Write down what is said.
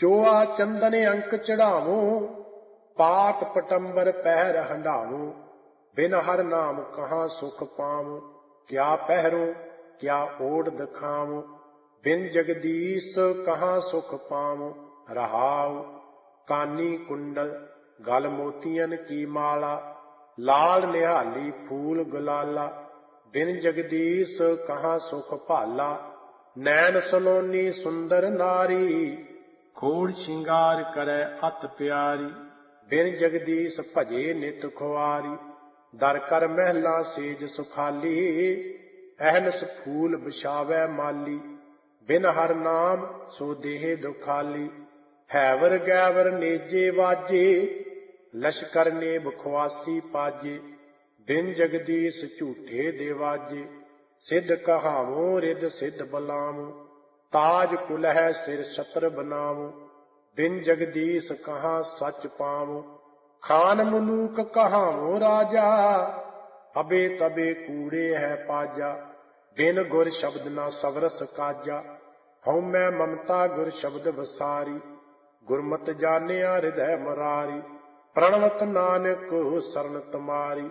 ਚੋਆ ਚੰਦਨ ਅੰਕ ਚੜਾਵੋ ਪਾਟ ਪਟੰਬਰ ਪਹਿਰ ਹੰਡਾਵੋ। ਬਿਨ ਹਰ ਨਾਮ ਕਹਾਂ ਸੁਖ ਪਾਵੋ, ਕਿਆ ਪਹਿਰੋ, ਕਿਆ ਓੜ ਦਖਾਵੋ। ਬਿਨ ਜਗਦੀਸ਼ ਕਹਾਂ ਸੁਖ ਪਾਵੋ, ਰਹਾਉ। ਕਾਨੀ ਕੁੰਡਲ, ਗਲ ਮੋਤੀਆਂ ਕੀ ਮਾਲਾ, ਲਾਲ ਨਿਹਾਲੀ ਫੂਲ ਗੁਲਾਲਾ। ਬਿਨ ਜਗਦੀਸ਼ ਕਹਾ ਸੁਖ ਭਾਲਾ, ਨੈਣ ਸਲੋਨੀ ਸੁੰਦਰ ਨਾਰੀ। ਖੋੜ ਸ਼ਿੰਗਾਰ ਕਰੈ ਅਤ ਪਿਆਰੀ। ਬਿਨ ਜਗਦੀਸ਼ ਭਜੇ ਨਿਤ ਖੁਆਰੀ। ਦਰ ਕਰ ਮਹਿਲਾ ਸੇਜ ਸੁਖਾਲੀ। ਅਹਨਸ ਫੂਲ ਬਿਛਾਵੈ ਮਾਲੀ। ਬਿਨ ਹਰ ਨਾਮ ਸੋ ਦੇਹ ਦੁਖਾਲੀ। ਹੈਵਰ ਗੈਵਰ ਨੇਜੇ ਵਾਜੇ। ਲਸ਼ਕਰ ਨੇ ਬਖਵਾਸੀ ਪਾਜੇ। ਬਿਨ ਜਗਦੀਸ਼ ਝੂਠੇ ਦੇਵਾਜੇ ਸਿੱਧ ਕਹਾਵੋ ਰਿਦ ਸਿੱਧ ਬਲਾਵੋ। ਤਾਜ ਕੁਲਹਿ ਸਿਰ ਛਤਰ ਬਨਾਵੋ ਬਿਨ ਜਗਦੀਸ਼ ਕਹਾ ਸੱਚ ਪਾਵੋ ਖਾਨ ਮਲੂਕ ਕਹਾਵੋ ਰਾਜਾ, ਅਬੇ ਤਬੇ ਕੂੜੇ ਹੈ ਪਾਜਾ, ਬਿਨ ਗੁਰ ਸ਼ਬਦ ਨਾ ਸਵਰਸ ਕਾਜਾ, ਹਉ ਮੈਂ ਮਮਤਾ ਗੁਰ ਸ਼ਬਦ ਵਸਾਰੀ, ਗੁਰਮਤਿ ਜਾਣਿਆ ਹਿਰਦੈ ਮਰਾਰੀ, ਪ੍ਰਣਵਤ ਨਾਨਕ ਸਰਨ ਤੁਮਾਰੀ।